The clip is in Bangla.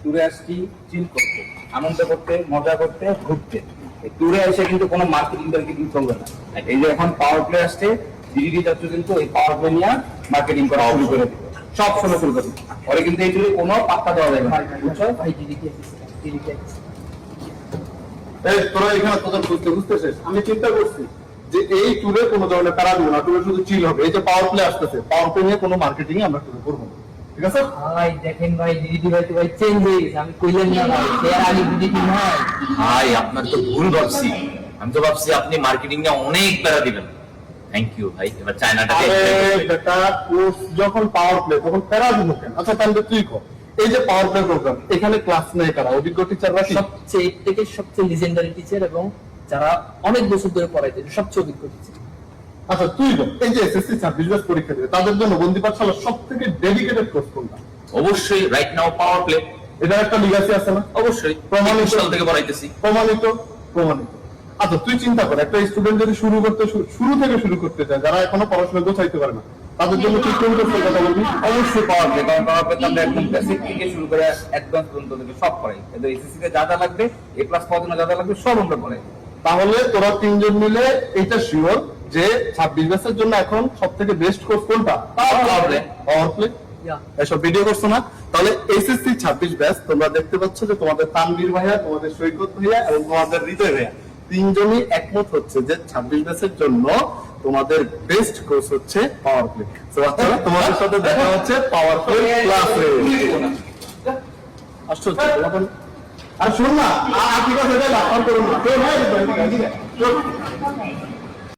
ট্যুরে আসছি চিল করতে, আনন্দ করতে, মজা করতে, ঘুরতে। ট্যুরে এসে কিন্তু কোনো মার্কেটিং চলবে না। এই যে এখন পাওয়ার প্লে আসছে কিন্তু এই পাওয়ার প্লে নিয়ে মার্কেটিং করা শুরু করে সব সময় শুরু করবে ওরে কিন্তু এই কোনো পাত্তা দেওয়া যাবে না। বুঝছ? ভাই তোরা এখানে আমি চিন্তা করছি যে এই ট্যুরে কোনো ধরনের প্যারা দিব না ট্যুরে শুধু চিল হবে। এই যে পাওয়ার প্লে আসতেছে পাওয়ার প্লে নিয়ে কোনো মার্কেটিং আমরা করব না। ঠিক আছে? ভাই দেখেন ভাই দিদি ভাই তো ভাই চেঞ্জ হয়ে গেছে। আমি কইলেন না ভাই সে আগে দিদি নয়। ভাই আপনার তো ভুল ভাবছি। আমি তো ভাবছি আপনি মার্কেটিং এ অনেক প্যারা দিবেন। থ্যাংক ইউ ভাই। এবার চায়নাটাকে বেটা কোর্স যখন পাওয়ার প্লে তখন প্যারা দিব কেন? আচ্ছা তাহলে তুই কর। এই যে পাওয়ার প্লে প্রোগ্রাম এখানে ক্লাস নেই কারা? অভিজ্ঞ টিচাররা সবচেয়ে থেকে সবচেয়ে লিজেন্ডারি টিচার এবং যারা অনেক বছর ধরে পড়াইতে সবচেয়ে অভিজ্ঞ টিচার আচ্ছা তুই বল। এই যে এসএসসি ছাব্বিশ ব্যাচ পরীক্ষা দেবে তাদের জন্য বন্দি পাঠশালা সব থেকে ডেডিকেটেড কোর্স কোনটা? অবশ্যই রাইট নাও পাওয়ার প্লে এটার একটা লিগাসি আছে না? অবশ্যই। প্রমাণিত। সাল থেকে পড়াইতেছি। প্রমাণিত প্রমাণিত। আচ্ছা তুই চিন্তা কর একটা স্টুডেন্ট যদি শুরু করতে শুরু থেকে শুরু করতে চায় যারা এখনও পড়াশোনা গোছাইতে পারে না তাদের জন্য তুই কোন কোর্সের কথা বলবি? অবশ্যই পাওয়ার প্লে কারণ পাওয়ার প্লে আমরা একদম বেসিক থেকে শুরু করে অ্যাডভান্স পর্যন্ত থেকে সব পড়াই এদের এসএসসি তে যা যা লাগবে এ প্লাস পাওয়ার জন্য যা যা লাগবে সব আমরা পড়াই তাহলে তোরা তিনজন মিলে এটা শিওর যে ছাব্বিশ ব্যাচের জন্য এখন সব থেকে বেস্ট কোর্স কোনটা পাওয়ার প্লে এসব ভিডিও করছ না? তাহলে এসএসসি ছাব্বিশ ব্যাচ তোমরা দেখতে পাচ্ছ যে তোমাদের তানবীর ভাইয়া তোমাদের সৈকত ভাইয়া এবং তোমাদের হৃদয় ভাইয়া তিনজনই একমত হচ্ছে যে ছাব্বিশ ব্যাচের জন্য তোমাদের বেস্ট কোর্স হচ্ছে পাওয়ার প্লে তো বাচ্চারা তোমাদের সাথে দেখা হচ্ছে পাওয়ার প্লে ক্লাসে আশ্চর্য আর শোন না আর আছে এটা করুন না।